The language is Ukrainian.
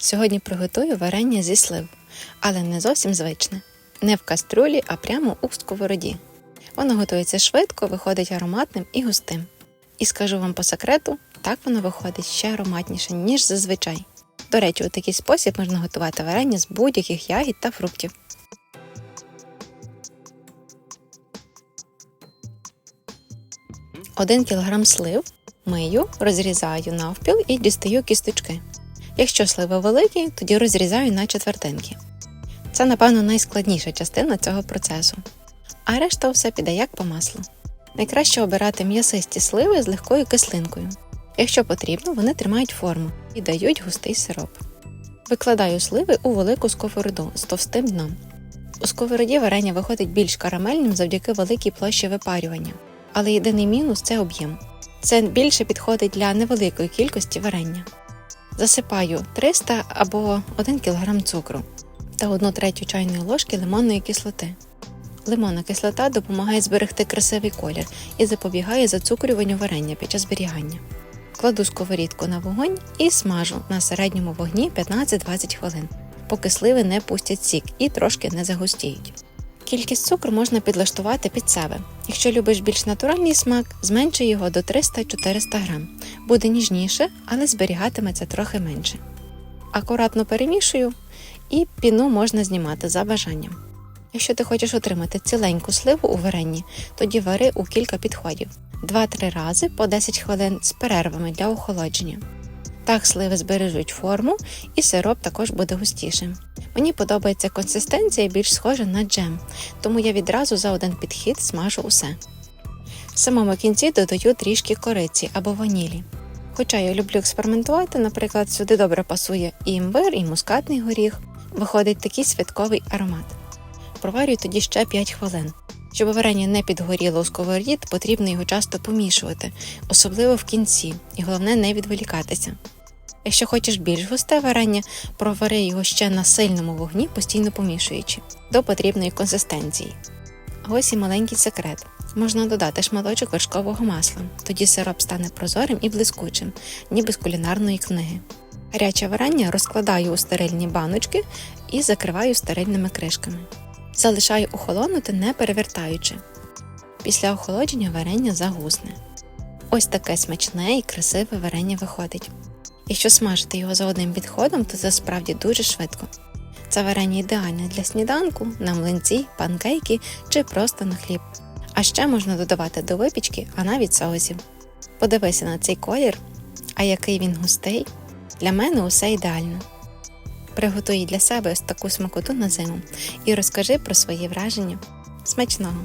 Сьогодні приготую варення зі слив, але не зовсім звичне. Не в каструлі, а прямо у сковороді. Воно готується швидко, виходить ароматним і густим. І скажу вам по секрету, так воно виходить ще ароматніше, ніж зазвичай. До речі, у такий спосіб можна готувати варення з будь-яких ягід та фруктів. Один кілограм слив мию, розрізаю навпіл і дістаю кісточки. Якщо сливи великі, тоді розрізаю на четвертинки. Це, напевно, найскладніша частина цього процесу. А решта все піде як по маслу. Найкраще обирати м'ясисті сливи з легкою кислинкою. Якщо потрібно, вони тримають форму і дають густий сироп. Викладаю сливи у велику сковороду з товстим дном. У сковороді варення виходить більш карамельним завдяки великій площі випарювання. Але єдиний мінус це об'єм. Це більше підходить для невеликої кількості варення. Засипаю 300 або 1 кг цукру та 1 третю чайної ложки лимонної кислоти. Лимонна кислота допомагає зберегти красивий колір і запобігає зацукрюванню варення під час зберігання. Кладу сковорідку на вогонь і смажу на середньому вогні 15-20 хвилин, поки сливи не пустять сік і трошки не загустіють. Кількість цукру можна підлаштувати під себе. Якщо любиш більш натуральний смак, зменшуй його до 300-400 грам. Буде ніжніше, але зберігатиметься трохи менше. Акуратно перемішую і піну можна знімати за бажанням. Якщо ти хочеш отримати ціленьку сливу у варенні, тоді вари у кілька підходів 2-3 рази по 10 хвилин з перервами для охолодження. Так сливи збережуть форму і сироп також буде густішим. Мені подобається консистенція більш схожа на джем, тому я відразу за один підхід смажу усе. В самому кінці додаю трішки кориці або ванілі. Хоча я люблю експериментувати, наприклад, сюди добре пасує і імбир, і мускатний горіх, виходить такий святковий аромат. Проварюю тоді ще 5 хвилин. Щоб варення не підгоріло у сковороді, потрібно його часто помішувати, особливо в кінці, і головне не відволікатися. Якщо хочеш більш густе варення, провари його ще на сильному вогні, постійно помішуючи до потрібної консистенції. Ось і маленький секрет. Можна додати шматочок вершкового масла, тоді сироп стане прозорим і блискучим, ніби з кулінарної книги. Гаряче варення розкладаю у стерильні баночки і закриваю стерильними кришками. Залишаю охолонути, не перевертаючи. Після охолодження варення загусне. Ось таке смачне і красиве варення виходить. Якщо смажити його за одним відходом, то це справді дуже швидко. Це варення ідеальне для сніданку, на млинці, панкейки чи просто на хліб. А ще можна додавати до випічки, а навіть соусів. Подивися на цей колір, а який він густий. Для мене усе ідеально. Приготуй для себе ось таку смакоту на зиму і розкажи про свої враження. Смачного!